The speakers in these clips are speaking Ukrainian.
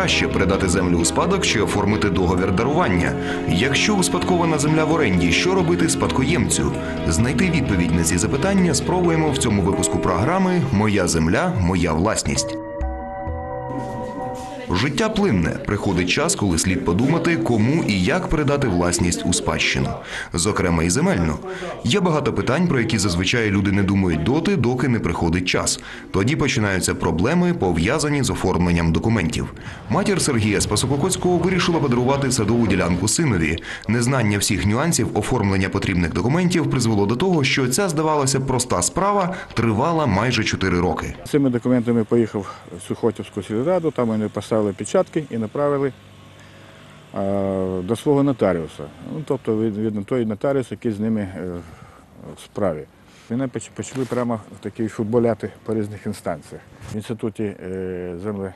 краще передати землю у спадок чи оформити договір дарування? Якщо успадкована земля в оренді, що робити спадкоємцю? Знайти відповідь на ці запитання спробуємо в цьому випуску програми Моя земля, моя власність. Життя плинне. Приходить час, коли слід подумати, кому і як передати власність у спадщину, зокрема і земельну. Є багато питань, про які зазвичай люди не думають доти, доки не приходить час. Тоді починаються проблеми, пов'язані з оформленням документів. Матір Сергія Спасококоцького вирішила подарувати садову ділянку синові. Незнання всіх нюансів оформлення потрібних документів призвело до того, що ця здавалася проста справа тривала майже 4 роки. Цими документами поїхав в Сухотівську сільраду, там вони поставили печатки і направили е, до свого нотаріуса. Ну, тобто, від, той нотаріус, який з ними е, в справі. Мене почали прямо такі футболяти по різних інстанціях. В інституті е, земле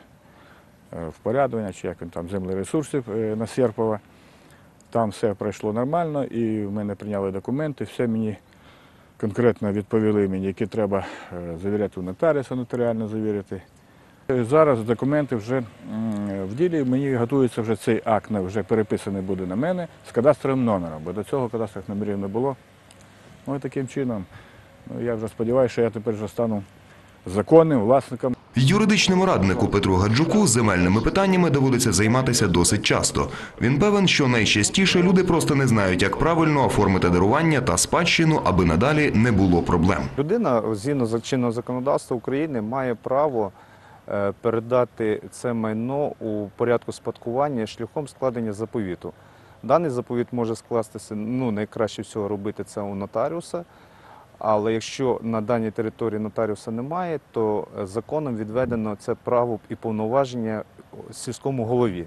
е, впорядування, чи як він там землересурсів на Серпова. Там все пройшло нормально, і в мене прийняли документи, все мені конкретно відповіли мені, які треба завіряти у нотаріуса, нотаріально завірити. Е, Зараз документи вже в ділі, мені готується вже цей акт, вже переписаний буде на мене з кадастровим номером, бо до цього кадастрових номерів не було. Ну і таким чином, ну, я вже сподіваюся, що я тепер вже стану законним власником Юридичному раднику Петру Гаджуку земельними питаннями доводиться займатися досить часто. Він певен, що найчастіше люди просто не знають, як правильно оформити дарування та спадщину, аби надалі не було проблем. Людина згідно з чинного законодавства України має право передати це майно у порядку спадкування шляхом складення заповіту. Даний заповіт може скластися, ну найкраще всього робити це у нотаріуса. Але якщо на даній території нотаріуса немає, то е, законом відведено це право і повноваження сільському голові.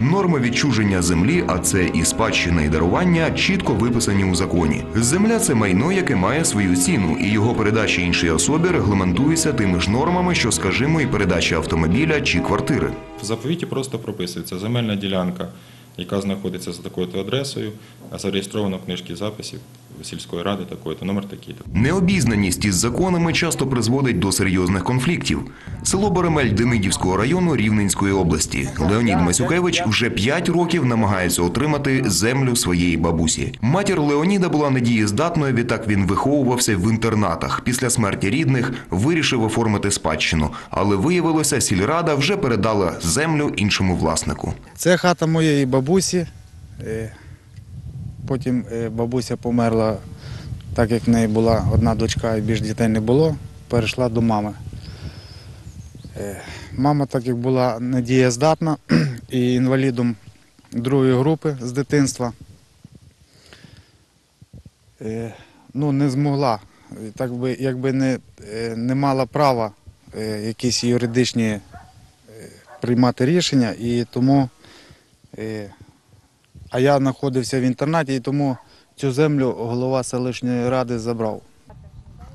Норми відчуження землі, а це і спадщина, і дарування, чітко виписані у законі. Земля це майно, яке має свою ціну, і його передача іншій особі регламентується тими ж нормами, що, скажімо, і передача автомобіля чи квартири. В заповіті просто прописується земельна ділянка, яка знаходиться за такою-то адресою, зареєстрована в книжці записів сільської ради такої-то, номер такий-то. Необізнаність із законами часто призводить до серйозних конфліктів. Село Боремель Демидівського району Рівненської області. Леонід Масюкевич вже 5 років намагається отримати землю своєї бабусі. Матір Леоніда була недієздатною, відтак він виховувався в інтернатах. Після смерті рідних вирішив оформити спадщину, але виявилося, сільрада вже передала землю іншому власнику. Це хата моєї бабусі. Потім е, бабуся померла, так як в неї була одна дочка і більш дітей не було, перейшла до мами. Е, Мама, так як була недієздатна і інвалідом другої групи з дитинства, е, ну, не змогла, так би, якби не, не мала права якісь юридичні приймати рішення, і тому А я знаходився в інтернаті, і тому цю землю голова селищної ради забрав.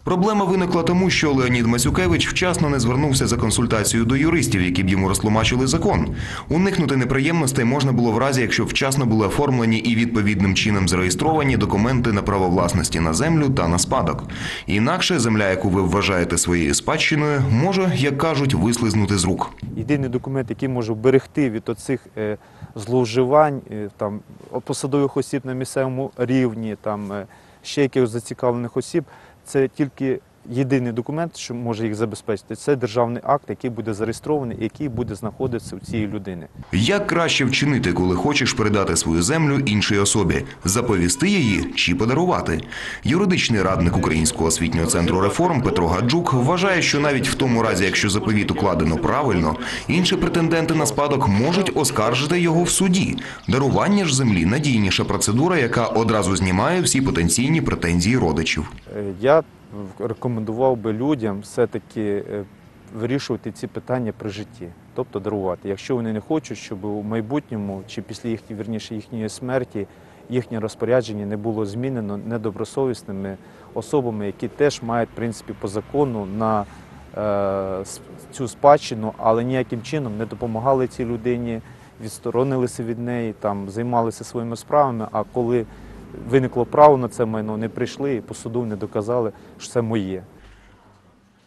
Проблема виникла тому, що Леонід Масюкевич вчасно не звернувся за консультацією до юристів, які б йому розтлумачили закон. Уникнути неприємностей можна було в разі, якщо вчасно були оформлені і відповідним чином зареєстровані документи на право власності на землю та на спадок. Інакше земля, яку ви вважаєте своєю спадщиною, може, як кажуть, вислизнути з рук. єдиний документ, який може вберегти від оцих е, зловживань е, там, посадових осіб на місцевому рівні, там, е, ще якихось зацікавлених осіб, це тільки єдиний документ, що може їх забезпечити. Це державний акт, який буде зареєстрований який буде знаходитися у цієї людини. Як краще вчинити, коли хочеш передати свою землю іншій особі, заповісти її чи подарувати? Юридичний радник Українського освітнього центру реформ Петро Гаджук вважає, що навіть в тому разі, якщо заповіт укладено правильно, інші претенденти на спадок можуть оскаржити його в суді. Дарування ж землі надійніша процедура, яка одразу знімає всі потенційні претензії родичів. Е, Я рекомендував би людям все-таки е, вирішувати ці питання при житті, тобто дарувати. Якщо вони не хочуть, щоб у майбутньому чи після їх, вірніше, їхньої смерті їхнє розпорядження не було змінено недобросовісними особами, які теж мають в принципі по закону на е, цю спадщину, але ніяким чином не допомагали цій людині, відсторонилися від неї, там займалися своїми справами. А коли виникло право на це майно, не прийшли і по суду не доказали, що це моє.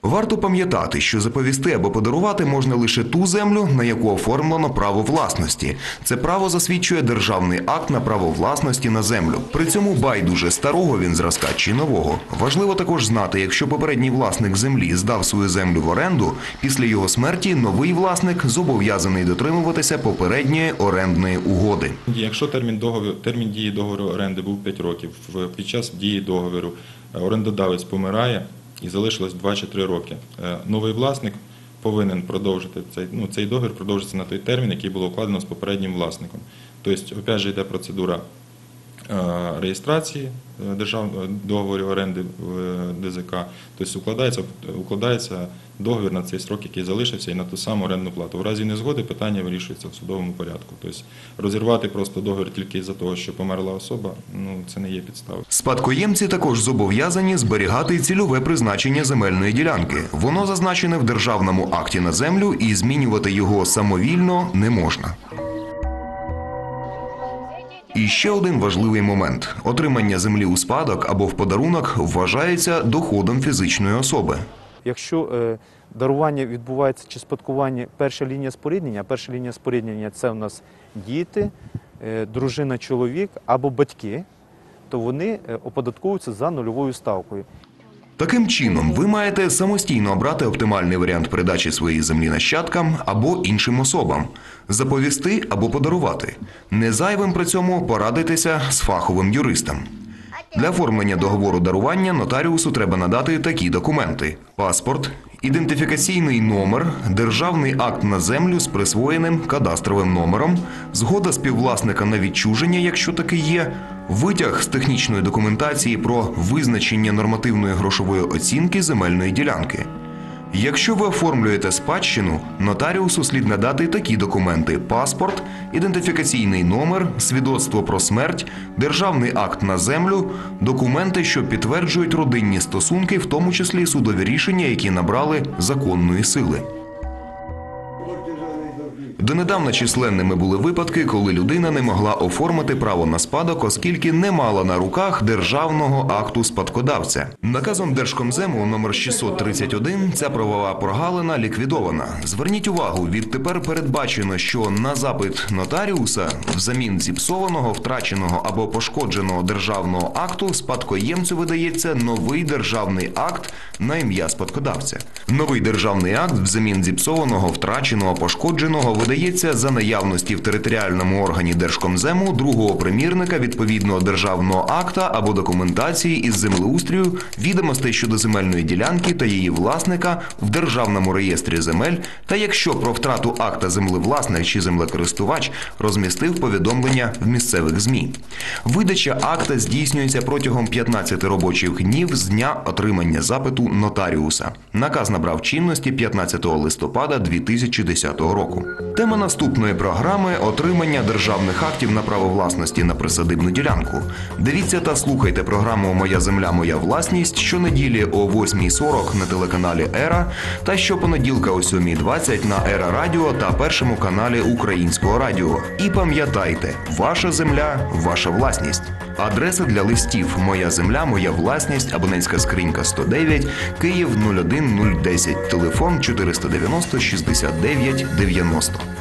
Варто пам'ятати, що заповісти або подарувати можна лише ту землю, на яку оформлено право власності. Це право засвідчує державний акт на право власності на землю. При цьому байдуже старого він зразка чи нового. Важливо також знати, якщо попередній власник землі здав свою землю в оренду, після його смерті новий власник зобов'язаний дотримуватися попередньої орендної угоди. Якщо термін договору, термін дії договору оренди був 5 років, під час дії договору е, орендодавець помирає і залишилось 2 чи 3 роки. е, Новий власник повинен продовжити цей, ну, цей договір продовжиться на той термін, який було укладено з попереднім власником. Тобто, опять же, йде процедура реєстрації е, державного договору оренди в е, ДЗК. Тобто укладається, укладається договір на цей срок, який залишився, і на ту саму орендну плату. В разі незгоди питання вирішується в судовому порядку. Тобто розірвати просто договір тільки із-за того, що померла особа, ну це не є підставою. Спадкоємці також зобов'язані зберігати цільове призначення земельної ділянки. Воно зазначене в державному акті на землю і змінювати його самовільно не можна. І ще один важливий момент: отримання землі у спадок або в подарунок вважається доходом фізичної особи. Якщо е, дарування відбувається чи спадкування перша лінія споріднення, перша лінія споріднення це у нас діти, е, дружина, чоловік або батьки, то вони е, оподатковуються за нульовою ставкою. Таким чином, ви маєте самостійно обрати оптимальний варіант передачі своєї землі нащадкам або іншим особам, заповісти або подарувати. Не зайвим при цьому порадитися з фаховим юристом. Для оформлення договору дарування нотаріусу треба надати такі документи: паспорт, ідентифікаційний номер, державний акт на землю з присвоєним кадастровим номером, згода співвласника на відчуження, якщо таке є, витяг з технічної документації про визначення нормативної грошової оцінки земельної ділянки. Якщо ви оформлюєте спадщину, нотаріусу слід надати такі документи: паспорт, ідентифікаційний номер, свідоцтво про смерть, державний акт на землю, документи, що підтверджують родинні стосунки, в тому числі судові рішення, які набрали законної сили. Донедавна численними були випадки, коли людина не могла оформити право на спадок, оскільки не мала на руках державного акту спадкодавця. Наказом Держкомзему номер 631 ця правова прогалина ліквідована. Зверніть увагу, відтепер передбачено, що на запит нотаріуса взамін зіпсованого, втраченого або пошкодженого державного акту спадкоємцю видається новий державний акт на ім'я спадкодавця. Новий державний акт взамін зіпсованого, втраченого, пошкодженого видається за наявності в територіальному органі Держкомзему другого примірника відповідного державного акта або документації із землеустрію, відомостей щодо земельної ділянки та її власника в державному реєстрі земель, та якщо про втрату акта землевласник чи землекористувач розмістив повідомлення в місцевих ЗМІ. Видача акта здійснюється протягом 15 робочих днів з дня отримання запиту нотаріуса. Наказ набрав чинності 15 листопада 2010 року. Тема наступної програми отримання державних актів на право власності на присадибну ділянку. Дивіться та слухайте програму Моя земля, моя власність щонеділі о 8.40 на телеканалі Ера та щопонеділка о 7.20 на Ера Радіо та першому каналі Українського радіо. І пам'ятайте, ваша земля, ваша власність. Адреса для листів Моя земля, моя власність, абонентська скринька 109, Київ 01010, телефон 490 69 90.